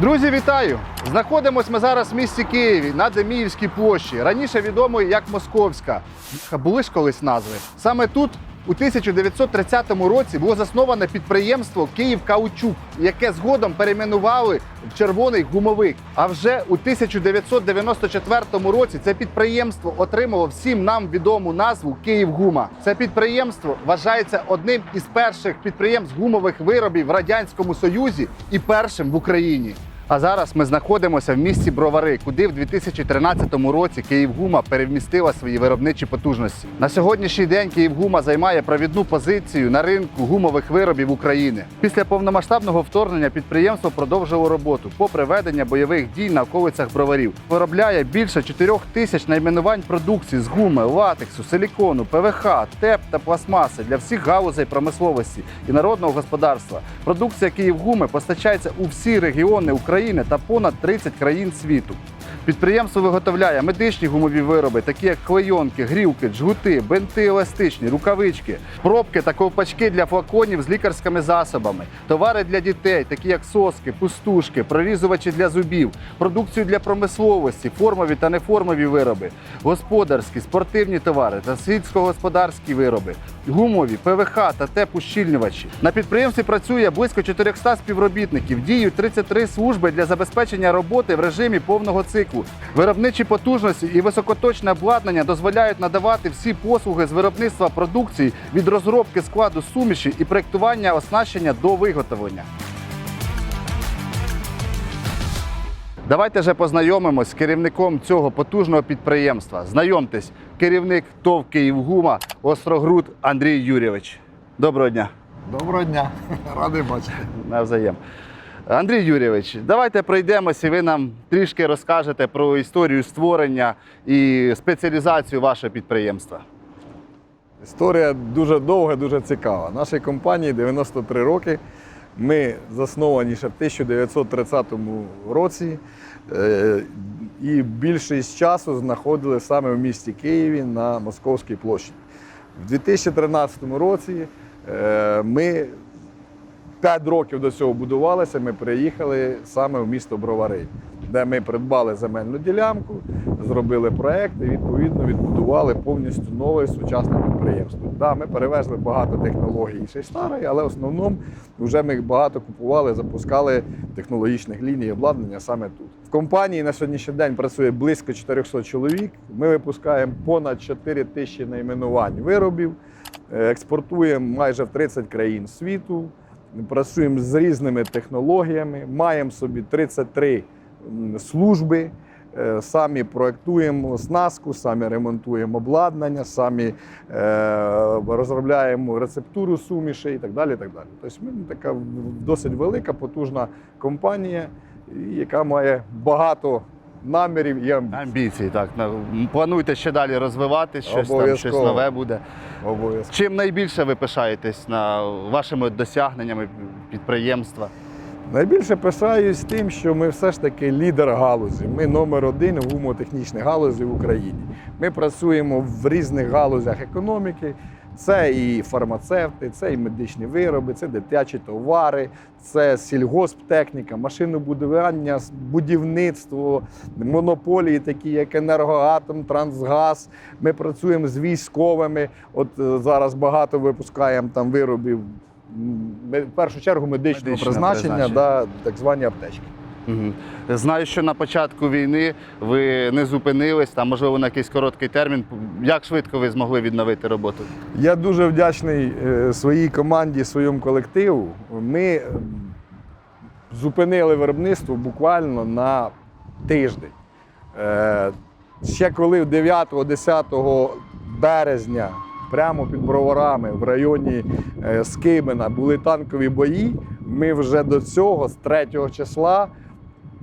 Друзі, вітаю! Знаходимось ми зараз в місті Києві на Деміївській площі, раніше відомої як Московська. Були ж колись назви. Саме тут у 1930 році було засноване підприємство Київ Каучук, яке згодом перейменували в червоний гумовик. А вже у 1994 році це підприємство отримало всім нам відому назву Київгума. Це підприємство вважається одним із перших підприємств гумових виробів в радянському союзі і першим в Україні. А зараз ми знаходимося в місті Бровари, куди в 2013 році Київгума перемістила свої виробничі потужності. На сьогоднішній день Київгума займає провідну позицію на ринку гумових виробів України. Після повномасштабного вторгнення підприємство продовжило роботу попри ведення бойових дій на околицях броварів. Виробляє більше 4 тисяч найменувань продукції з гуми, латексу, силікону, ПВХ, ТЕП та пластмаси для всіх галузей промисловості і народного господарства. Продукція Київгуми постачається у всі регіони України та понад 30 країн світу. Підприємство виготовляє медичні гумові вироби, такі як клейонки, грілки, джгути, бинти еластичні, рукавички, пробки та ковпачки для флаконів з лікарськими засобами, товари для дітей, такі як соски, пустушки, прорізувачі для зубів, продукцію для промисловості, формові та неформові вироби, господарські, спортивні товари та сільськогосподарські вироби, гумові, ПВХ та тепущільнювачі. На підприємстві працює близько 400 співробітників, діють 33 служби для забезпечення роботи в режимі повного циклу. Виробничі потужності і високоточне обладнання дозволяють надавати всі послуги з виробництва продукції від розробки складу суміші і проєктування оснащення до виготовлення. Давайте же познайомимось з керівником цього потужного підприємства. Знайомтесь, керівник ТОВ Київгума Острогруд Андрій Юрійович. Доброго дня. Доброго дня, радий бачити. Навзаєм. Андрій Юрійович, давайте пройдемося і ви нам трішки розкажете про історію створення і спеціалізацію вашого підприємства. Історія дуже довга, дуже цікава. Нашій компанії 93 роки. Ми засновані ще в 1930 році е, і більшість часу знаходилися саме в місті Києві на Московській площі. В 2013 році е, ми 5 років до цього будувалися, ми приїхали саме в місто Бровари, де ми придбали земельну ділянку, зробили проект і відповідно відбудували повністю нове сучасне підприємство. Да, ми перевезли багато технологій ще й старої, але в основному вже ми багато купували, запускали технологічних ліній обладнання саме тут. В компанії на сьогоднішній день працює близько 400 чоловік. Ми випускаємо понад 4 тисячі найменувань виробів, е, експортуємо майже в 30 країн світу. Працюємо з різними технологіями, маємо собі 33 служби, е, самі проектуємо оснастку, самі ремонтуємо обладнання, самі е, розробляємо рецептуру суміші і так далі. І так далі. Тобто ми така досить велика, потужна компанія, яка має багато намірів і амбіцій. Амбіції, так. Плануєте ще далі розвиватись, щось там, щось нове буде. Обов'язково. Чим найбільше ви пишаєтесь на вашими досягненнями підприємства? Найбільше пишаюсь тим, що ми все ж таки лідер галузі. Ми номер один в гумотехнічній галузі в Україні. Ми працюємо в різних галузях економіки. Це і фармацевти, це і медичні вироби, це дитячі товари, це сільгосптехніка, машинобудування, будівництво, монополії, такі як енергоатом, трансгаз. Ми працюємо з військовими. От е, зараз багато випускаємо там виробів. В першу чергу медичного Медичного призначення, призначення. Да, так звані аптечки. Знаю, що на початку війни ви не зупинились, там, можливо, на якийсь короткий термін. Як швидко ви змогли відновити роботу? Я дуже вдячний е, своїй команді, своєму колективу. Ми зупинили виробництво буквально на тиждень. Е, Ще коли 9-10 березня прямо під броварами в районі е, Скимена були танкові бої, ми вже до цього, з 3 числа,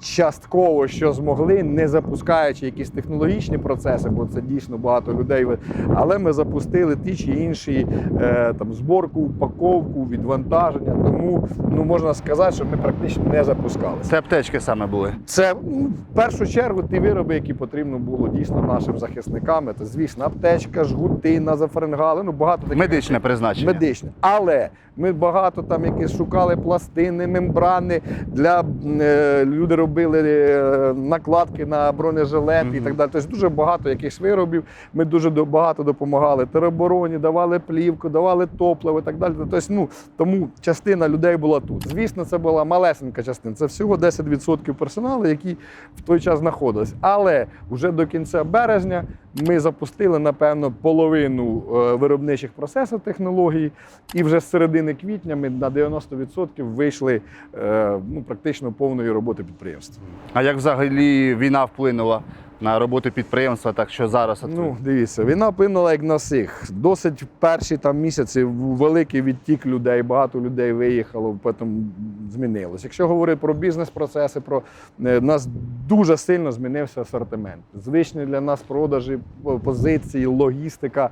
частково що змогли, не запускаючи якісь технологічні процеси, бо це дійсно багато людей. Але ми запустили ті чи інші е, там зборку, упаковку, відвантаження. Тому ну можна сказати, що ми практично не запускалися. Це аптечки саме були. Це ну, в першу чергу ті вироби, які потрібно було дійсно нашим захисникам. Це, звісно, аптечка, жгути, назофаренгали, ну багато таких Медичне призначення. медичне. Але ми багато там якісь шукали пластини, мембрани для е, люди робили е, накладки на бронежилет і так далі. Тобто дуже багато якихось виробів. Ми дуже багато допомагали теробороні, давали плівку, давали топливо і так далі. Тобто, ну тому частина людей була тут. Звісно, це була малесенька частина. Це всього 10% персоналу, які в той час знаходились. Але вже до кінця березня ми запустили напевно половину е, виробничих процесів технологій, і вже з середини квітня ми на 90% вийшли е, ну, практично повної роботи підприємства. А як взагалі війна вплинула на роботу підприємства, так що зараз Ну, дивіться, війна вплинула як на всіх. Досить в перші там місяці великий відтік людей, багато людей виїхало, потім змінилось. Якщо говорити про бізнес-процеси, про у нас дуже сильно змінився асортимент. Звичні для нас продажі, позиції, логістика.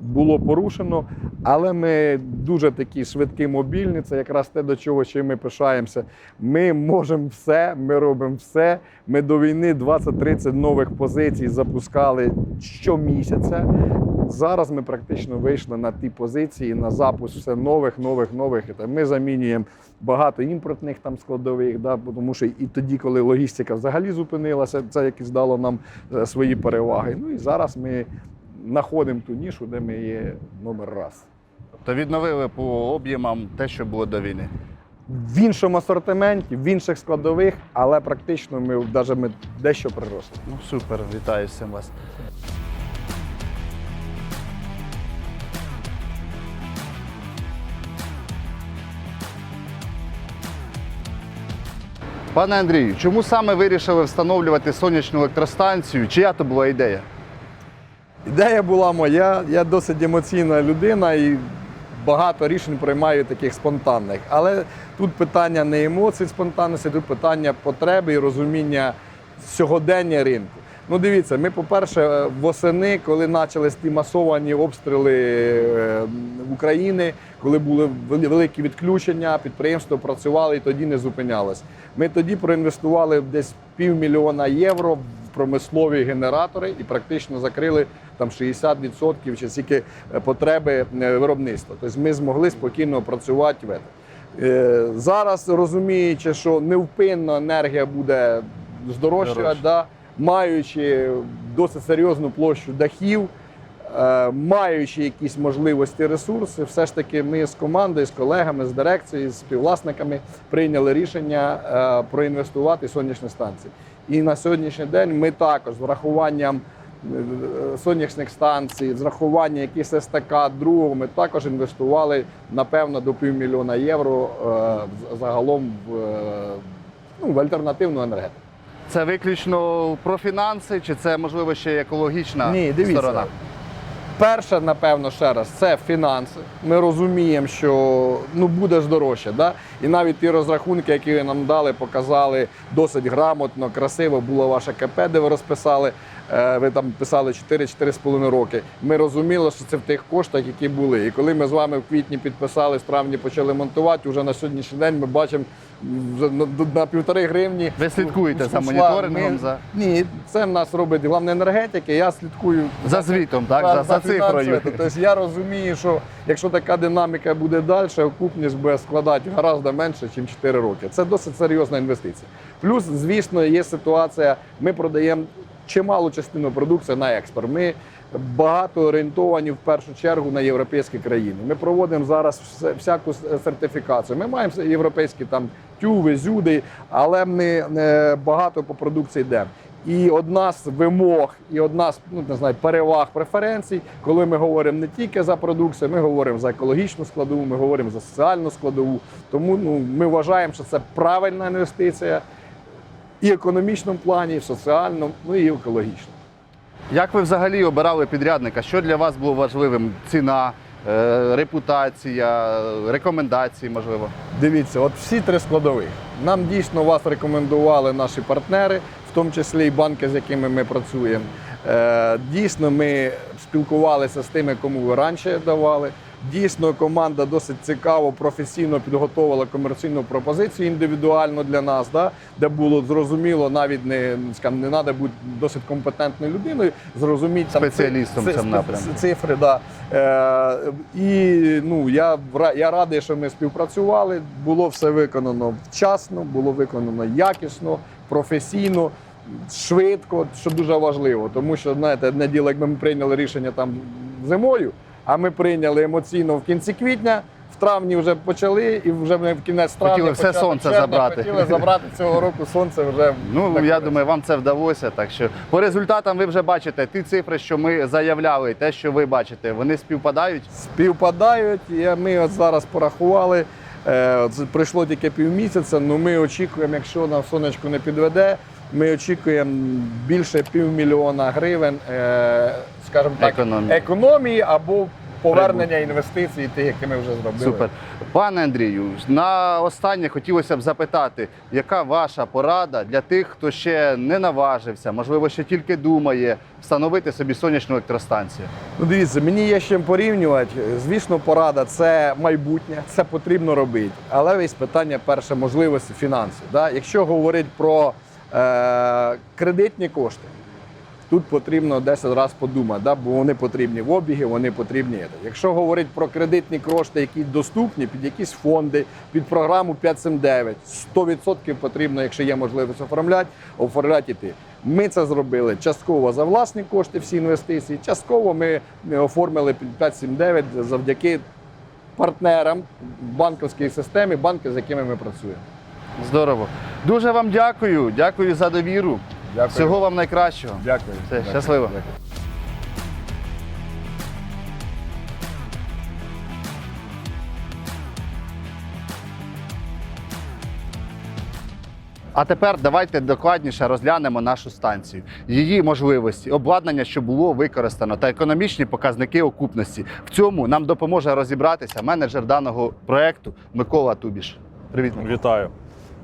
Було порушено, але ми дуже такі швидкі, мобільні. Це якраз те, до чого ще ми пишаємося. Ми можемо все, ми робимо все. Ми до війни 20-30 нових позицій запускали щомісяця. Зараз ми практично вийшли на ті позиції, на запуск все нових, нових, нових. Ми замінюємо багато імпортних там складових, да, тому що і тоді, коли логістика взагалі зупинилася, це якось дало нам е, свої переваги. Ну і зараз ми знаходимо ту нішу, де ми є номер раз. то відновили по об'ємам те, що було до війни. В іншому асортименті, в інших складових, але практично ми навіть ми дещо приросли. Ну супер, вітаю цим вас. Пане Андрію, чому саме вирішили встановлювати сонячну електростанцію? Чия то була ідея? Ідея була моя. Я досить емоційна людина і багато рішень приймаю таких спонтанних. Але тут питання не емоцій спонтанності, тут питання потреби і розуміння сьогодення ринку. Ну, дивіться, ми, по-перше, восени, коли почались ті масовані обстріли е, України, коли були великі відключення, підприємство працювало і тоді не зупинялось. Ми тоді проінвестували десь півмільйона євро промислові генератори і практично закрили там 60% чи стільки е, потреби е, виробництва. Тобто ми змогли спокійно працювати в этом. Е, Зараз розуміючи, що невпинно енергія буде здорожчувати, да, маючи досить серйозну площу дахів, е, маючи якісь можливості, ресурси, все ж таки ми з командою, з колегами, з дирекцією, з співвласниками прийняли рішення проінвестувати сонячні станції. І на сьогоднішній день ми також з врахуванням е, сонячних станцій, з врахуванням якихось естакад другого, ми також інвестували напевно до півмільйона євро е, загалом в, е, ну, в альтернативну енергетику. Це виключно про фінанси, чи це можливо ще екологічна Ні, дивіться. сторона? Перше, напевно, ще раз, це фінанси. Ми розуміємо, що ну буде ж дорожче. Да? І навіть ті розрахунки, які ви нам дали, показали досить грамотно, красиво було ваше КП, де ви розписали. Е, Ви там писали 4-4,5 роки. Ми розуміли, що це в тих коштах, які були. І коли ми з вами в квітні підписали, в травні почали монтувати, вже на сьогоднішній день ми бачимо на, на півтори гривні. Ви слідкуєте за моніторингом, Ми- за- Ні, це в нас робить головне енергетики. Я слідкую За звітом, так, за, за цифрою. Тобто я розумію, що якщо така динаміка буде далі, окупність буде складати гораздо менше, ніж 4 роки. Це досить серйозна інвестиція. Плюс, звісно, є ситуація, ми продаємо чималу частину продукції на експорт. Ми багато орієнтовані в першу чергу на європейські країни. Ми проводимо зараз всяку сертифікацію. Ми маємо європейські там тюви, зюди, але ми е, багато по продукції йдемо. І одна з вимог, і одна з ну не знаю переваг преференцій, коли ми говоримо не тільки за продукцію, ми говоримо за екологічну складову, ми говоримо за соціальну складову. Тому ну ми вважаємо, що це правильна інвестиція і економічному плані, і в соціальному, ну і екологічному. Як ви взагалі обирали підрядника? Що для вас було важливим? Ціна, е, репутація, рекомендації, можливо. Дивіться, от всі три складові. Нам дійсно вас рекомендували наші партнери, в тому числі і банки, з якими ми працюємо. Е, Дійсно, ми спілкувалися з тими, кому ви раніше давали. Дійсно, команда досить цікаво, професійно підготувала комерційну пропозицію індивідуально для нас, да, де було зрозуміло, навіть не скажімо, не треба бути досить компетентною людиною, зрозуміти там, Спеціалістом в ци- цьому ци- напрямку. цифри. Да. Е, і ну, я, я радий, що ми співпрацювали. Було все виконано вчасно, було виконано якісно, професійно, швидко, що дуже важливо. Тому що, знаєте, одне діло, якби ми прийняли рішення там зимою, а ми прийняли емоційно в кінці квітня. В травні вже почали, і вже ми в кінець травня Хотіли все сонце червня забрати. Хотіли забрати цього року сонце вже. Ну, я кінець. думаю, вам це вдалося. Так що по результатам ви вже бачите ті цифри, що ми заявляли, те, що ви бачите, вони співпадають. співпадають. І ми от зараз порахували. е, Пройшло тільки півмісяця, але ми очікуємо, якщо нам сонечко не підведе, ми очікуємо більше півмільйона гривень, е, скажімо так, Економії. економії або повернення інвестицій, тих, які ми вже зробили. Супер. Пане Андрію, на останнє хотілося б запитати, яка ваша порада для тих, хто ще не наважився, можливо, ще тільки думає встановити собі сонячну електростанцію? Ну, дивіться, мені є з чим порівнювати. Звісно, порада це майбутнє, це потрібно робити. Але весь питання перше можливості фінансів. Да? Якщо говорити про кредитні кошти, тут потрібно 10 разів подумати, да? бо вони потрібні в обіги, вони потрібні. Якщо говорити про кредитні кошти, які доступні під якісь фонди, під програму 579, 100% потрібно, якщо є можливість оформляти, оформляти іти. Ми це зробили частково за власні кошти, всі інвестиції, частково ми оформили під 579 завдяки партнерам банківській системі, банки, з якими ми працюємо. Здорово. Дуже вам дякую. Дякую за довіру. Дякую. Всього вам найкращого. Дякую. Все, Дякую. щасливо. Дякую. А тепер давайте докладніше розглянемо нашу станцію, її можливості, обладнання, що було використано, та економічні показники окупності. В цьому нам допоможе розібратися менеджер даного проекту Микола Тубіш. Привіт. Микола. Вітаю.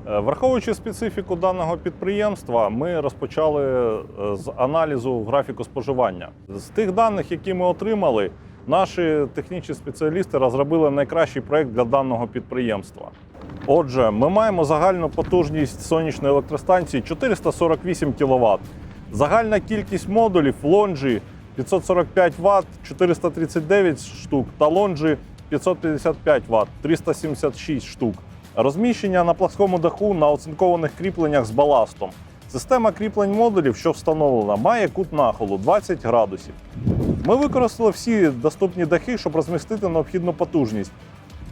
Е, Враховуючи специфіку даного підприємства, ми розпочали е, з аналізу графіку споживання. З тих даних, які ми отримали, наші технічні спеціалісти розробили найкращий проект для даного підприємства. Отже, ми маємо загальну потужність сонячної електростанції 448 кВт. Загальна кількість модулів лонжі 545 Вт, 439 штук та лонжі 555 Вт, 376 штук. Розміщення на пласкому даху на оцинкованих кріпленнях з баластом. Система кріплень модулів, що встановлена, має кут нахилу 20 градусів. Ми використали всі доступні дахи, щоб розмістити необхідну потужність.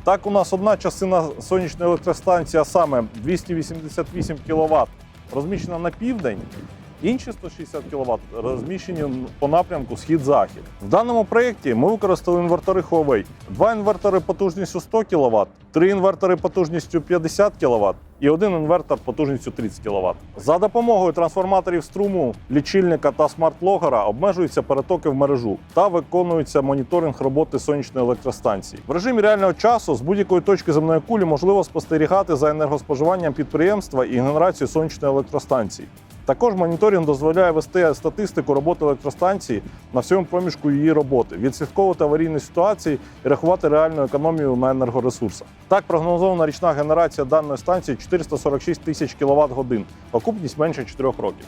Так, у нас одна частина сонячної електростанції, а саме 288 кВт, розміщена на південь, інші 160 кВт розміщені по напрямку схід-захід. В даному проєкті ми використали інвертори Huawei. Два інвертори потужністю 100 кВт, три інвертори потужністю 50 кВт і один інвертор потужністю 30 кВт. За допомогою трансформаторів струму, лічильника та смарт-логера обмежуються перетоки в мережу та виконується моніторинг роботи сонячної електростанції. В режимі реального часу з будь-якої точки земної кулі можливо спостерігати за енергоспоживанням підприємства і генерацією сонячної електростанції. Також моніторинг дозволяє вести статистику роботи електростанції на всьому проміжку її роботи, відслідковувати аварійні ситуації і рахувати реальну економію на енергоресурсах. Так прогнозована річна генерація даної станції 446 тисяч кВт годин, окупність менше 4 років.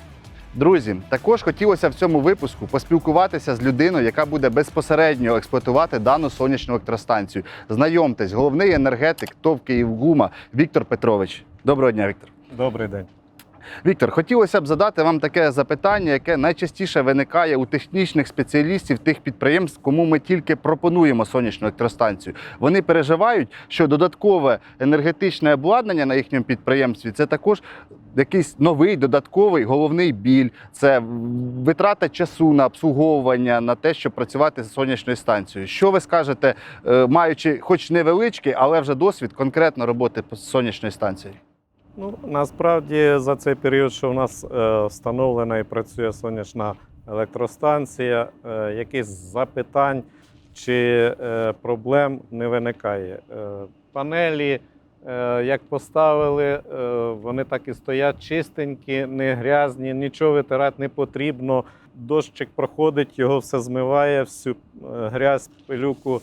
Друзі, також хотілося в цьому випуску поспілкуватися з людиною, яка буде безпосередньо експлуатувати дану сонячну електростанцію. Знайомтесь, головний енергетик ТОВ «Київгума» Віктор Петрович. Доброго дня, Віктор. Добрий день. Віктор, хотілося б задати вам таке запитання, яке найчастіше виникає у технічних спеціалістів тих підприємств, кому ми тільки пропонуємо сонячну електростанцію. Вони переживають, що додаткове енергетичне обладнання на їхньому підприємстві це також якийсь новий додатковий головний біль, це витрата часу на обслуговування, на те, щоб працювати з сонячною станцією. Що ви скажете, е, маючи, хоч невеличкий, але вже досвід конкретно роботи з сонячною станцією? Ну, насправді за цей період, що в нас е, встановлена і працює сонячна електростанція, е, якихось запитань чи е, проблем не виникає. Панелі, як поставили, вони так і стоять чистенькі, не грязні, нічого витирати не потрібно. Дощик проходить, його все змиває, всю грязь, пилюку.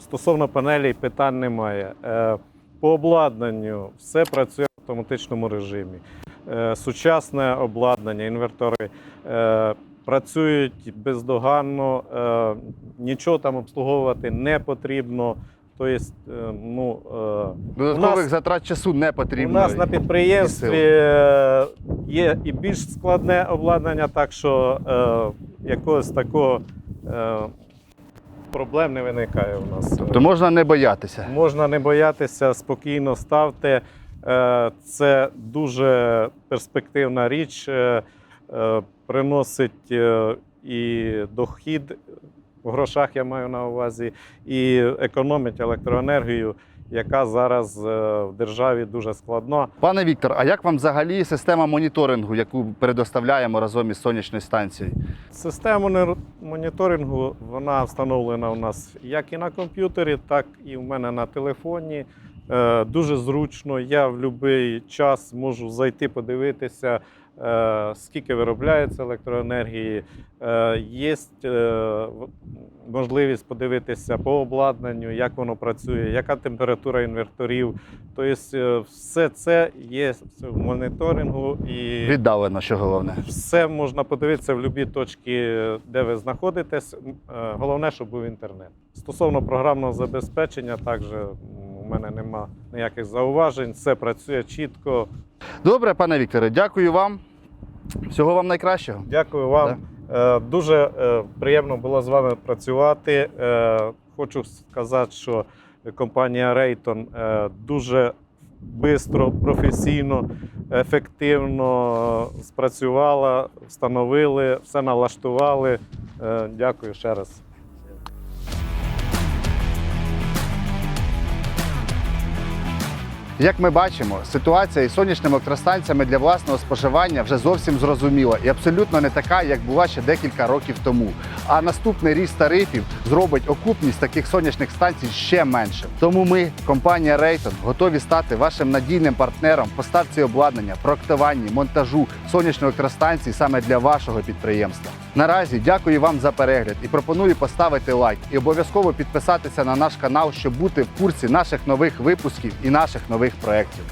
Стосовно панелей питань немає. По обладнанню все працює в автоматичному режимі. Е, Сучасне обладнання, інвертори е, працюють бездоганно, е, нічого там обслуговувати не потрібно. Тобто, ну, Додаткових нас- затрат часу не потрібно. у нас на підприємстві є і більш складне обладнання, так що якогось такого проблем не виникає у нас. То можна не боятися. Можна не боятися, спокійно ставте. Е, Це дуже перспективна річ, е, е, приносить і дохід в грошах, я маю на увазі, і економить електроенергію, яка зараз е, в державі дуже складна. Пане Віктор, а як вам взагалі система моніторингу, яку предоставляємо разом із сонячною станцією? Система моніторингу вона встановлена у нас як і на комп'ютері, так і в мене на телефоні. Е, Дуже зручно. Я в будь-який час можу зайти, подивитися, скільки виробляється електроенергії. Е, Є можливість подивитися по обладнанню, як воно працює, яка температура інверторів. Тобто, е, все це є в моніторингу і Віддалено, що головне. все можна подивитися в будь-якій точці, де ви знаходитесь. Е, Головне, щоб був інтернет. Стосовно програмного забезпечення, також мене нема ніяких зауважень. Все працює чітко. Добре, пане Вікторе, дякую вам. Всього вам найкращого. Дякую вам. Е, Дуже е, приємно було з вами працювати. Е, Хочу сказати, що компанія е, дуже швидко, професійно, ефективно спрацювала, встановили, все налаштували. Дякую ще раз. Як ми бачимо, ситуація із сонячними електростанціями для власного споживання вже зовсім зрозуміла і абсолютно не така, як була ще декілька років тому. А наступний ріст тарифів зробить окупність таких сонячних станцій ще менше. Тому ми, компанія Rayton, готові стати вашим надійним партнером в поставці обладнання, проектуванні, монтажу сонячної електростанції саме для вашого підприємства. Наразі дякую вам за перегляд і пропоную поставити лайк і обов'язково підписатися на наш канал, щоб бути в курсі наших нових випусків і наших нових проєктів.